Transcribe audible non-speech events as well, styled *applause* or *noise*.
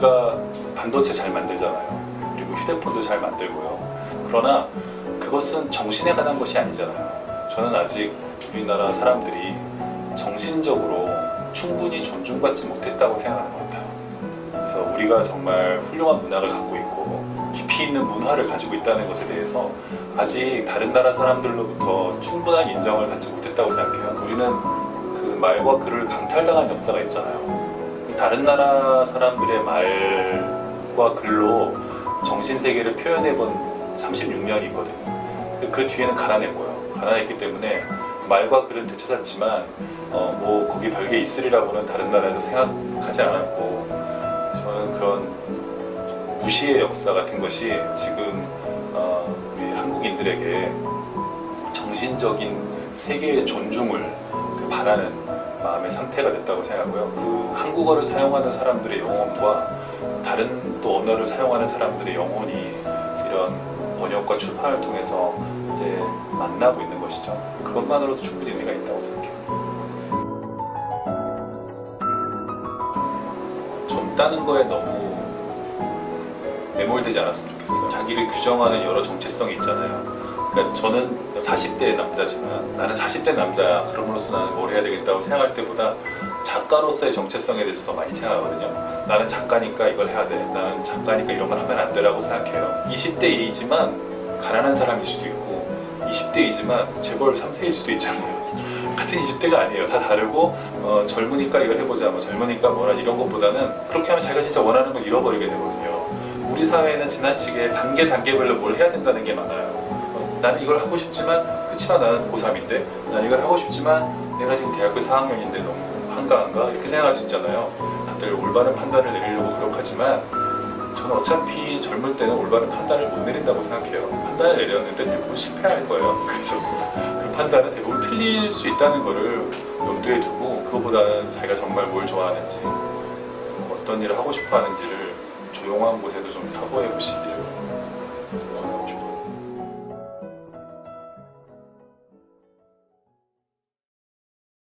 우리가 반도체 잘 만들잖아요. 그리고 휴대폰도 잘 만들고요. 그러나 그것은 정신에 관한 것이 아니잖아요. 저는 아직 우리나라 사람들이 정신적으로 충분히 존중받지 못했다고 생각하는 것 같아요. 그래서 우리가 정말 훌륭한 문화를 갖고 있고 깊이 있는 문화를 가지고 있다는 것에 대해서 아직 다른 나라 사람들로부터 충분한 인정을 받지 못했다고 생각해요. 우리는 그 말과 글을 강탈당한 역사가 있잖아요. 다른 나라 사람들의 말과 글로 정신 세계를 표현해 본 36년이 있거든요. 그 뒤에는 가난했고요. 가난했기 때문에 말과 글은 되찾았지만 어, 뭐 거기 별게 있으리라고는 다른 나라에서 생각하지 않았고 저는 그런 무시의 역사 같은 것이 지금 어, 우리 한국인들에게 정신적인 세계의 존중을 그 바라는 마음의 상태가 됐다고 생각하고요. 그 한국어를 사용하는 사람들의 영혼과 다른 또 언어를 사용하는 사람들의 영혼이 이런 번역과 출판을 통해서 이제 만나고 있는 것이죠. 그것만으로도 충분히 의미가 있다고 생각해요. 젊다는 거에 너무 매몰되지 않았으면 좋겠어요. 자기를 규정하는 여러 정체성이 있잖아요. 그러니까 저는 40대 남자지만 나는 40대 남자야. 그럼으로써 나는 뭘 해야 되겠다고 생각할 때보다 작가로서의 정체성에 대해서 더 많이 생각하거든요. 나는 작가니까 이걸 해야 돼. 나는 작가니까 이런 걸 하면 안 되라고 생각해요. 20대이지만 가난한 사람일 수도 있고 20대이지만 재벌 3세일 수도 있잖아요. *laughs* 같은 20대가 아니에요. 다 다르고 어, 젊으니까 이걸 해보자, 뭐 젊으니까 뭐라 이런 것보다는 그렇게 하면 자기가 진짜 원하는 걸 잃어버리게 되거든요. 우리 사회는 지나치게 단계 단계별로 뭘 해야 된다는 게 많아요. 어, 나는 이걸 하고 싶지만 그치만 나는 고3인데 나는 이걸 하고 싶지만 내가 지금 대학교 4학년인데 너무 한가한가 이렇게 생각할 수 있잖아요. 다들 올바른 판단을 내리려고 노력하지만 저는 어차피 젊을 때는 올바른 판단을 못 내린다고 생각해요. 판단을 내렸는데 대부분 실패할 거예요. *laughs* 그래서 그 판단은 대부분 틀릴 수 있다는 거를 염두에 두고 그거보다는 자기가 정말 뭘 좋아하는지 어떤 일을 하고 싶어 하는지를 조용한 곳에서 좀 사고해 보시기를 권하고 싶어요.